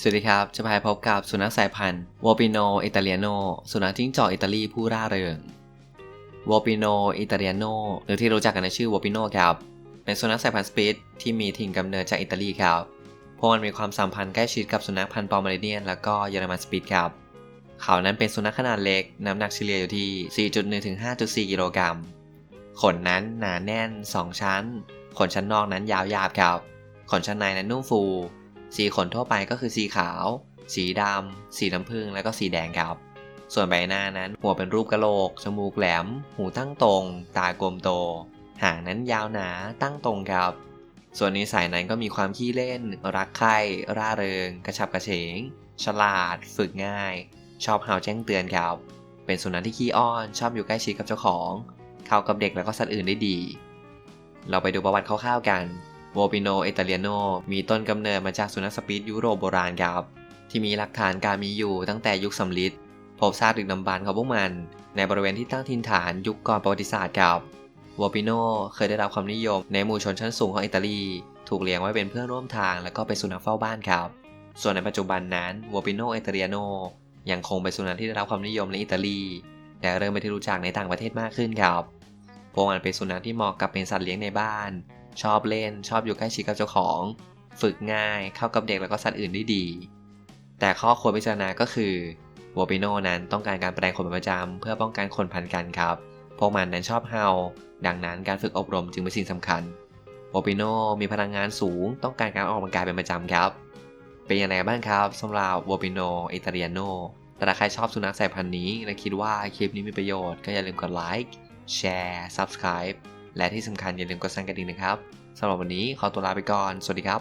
สวัสดีครับ จะพาพบกับสุนัขสายพันธุ์วอปิโนอิตาเลียโนสุนัขจิ้งจอกอิตาลีผู้ร่าเริงวอปิโนอิตาเลียโนหรือที่รู้จักกันในชื่อวอปิโนครับ เป็นสุนัขสายพันธุ์สปิตที่มีถิ่นกำเนิดจากอิตาลีครับเพราะมันมีความสัมพันธ์ใกล้ชิดกับสุนัขพันธุ์ปอมเมเรเนียนแล้วก็เยอรมันสปิตครับ เขานั้นเป็นสุนัขขนาดเล็ก น้ำหนักเฉลี่ยอยู่ที่ 4.1 ถึง 5.4 กิโลกรัม ขนนั้นหนาแน่น 2 ชั้น ขนชั้นนอกนั้นยาวหยาบครับ ขนชั้นในนั้นนุ่มฟู สีขนทั่วไปก็คือสีขาว สีดำ สีน้ำผึ้ง และก็สีแดงครับ ส่วนใบหน้านั้นหัวเป็นรูปกะโหลก จมูกแหลม หูตั้งตรง ตากลมโต หางนั้นยาวหนา ตั้งตรงครับ ส่วนนิสัยนั้นก็มีความขี้เล่น รักใคร่ร่าเริง กระฉับกระเฉง ฉลาด ฝึกง่าย ชอบเห่าแจ้งเตือนครับ เป็นสุนัขที่ขี้อ้อน ชอบอยู่ใกล้ชิดกับเจ้าของ เข้ากับเด็กแล้วก็สัตว์อื่นได้ดี เราไปดูประวัติคร่าวๆกัน โวปิโนเอตาเลียโนมีต้นกำเนิดมาจากสุนัขสปีดยุโรปโบราณครับ ที่มีหลักฐานการมีอยู่ตั้งแต่ยุคสำลิดพบซากดึกดำบรรพ์ของพวกมัน ในบริเวณที่ตั้งถิ่นฐานยุคก่อนประวัติศาสตร์ครับวอปิโนเคยได้รับความนิยมในหมู่ชนชั้นสูงของอิตาลี ถูกเลี้ยงไว้เป็นเพื่อนร่วมทางและก็เป็นสุนัขเฝ้าบ้านครับ ส่วนในปัจจุบันนั้นวอปิโนเอตาเลียโนยังคงเป็นสุนัขที่ได้รับความนิยมในอิตาลีแต่เริ่มเป็นที่รู้จักในต่างประเทศมากขึ้นครับพราะมันเป็นสุนัขที่เหมาะกับเป็นสัตว์เลี้ยงในบ้าน ชอบเล่น ชอบอยู่ใกล้ชิดกับเจ้าของ ฝึกง่ายเข้ากับเด็กแล้วก็สัตว์อื่นได้ดี แต่ข้อควรพิจารณาก็คือวอปิโนนั้นต้องการการแปลงขนเป็นประจำเพื่อป้องกันขนพันกันครับ พวกมันนั้นชอบเห่า ดังนั้นการฝึกอบรมจึงเป็นสิ่งสำคัญวอปิโนมีพลังงานสูง ต้องการการออกกำลังกายเป็นประจำครับ เป็นยังไงบ้างครับสำหรับวอปิโนอิตาเลียโนแต่ถ้าใครชอบสุนัขสายพันธุ์นี้และคิดว่าคลิปนี้มีประโยชน์ก็อย่าลืมกดไลค์แชร์ Subscribe และที่สำคัญอย่าลืมกดสั่นกระดิ่งนะครับสำหรับวันนี้ขอตัวลาไปก่อน สวัสดีครับ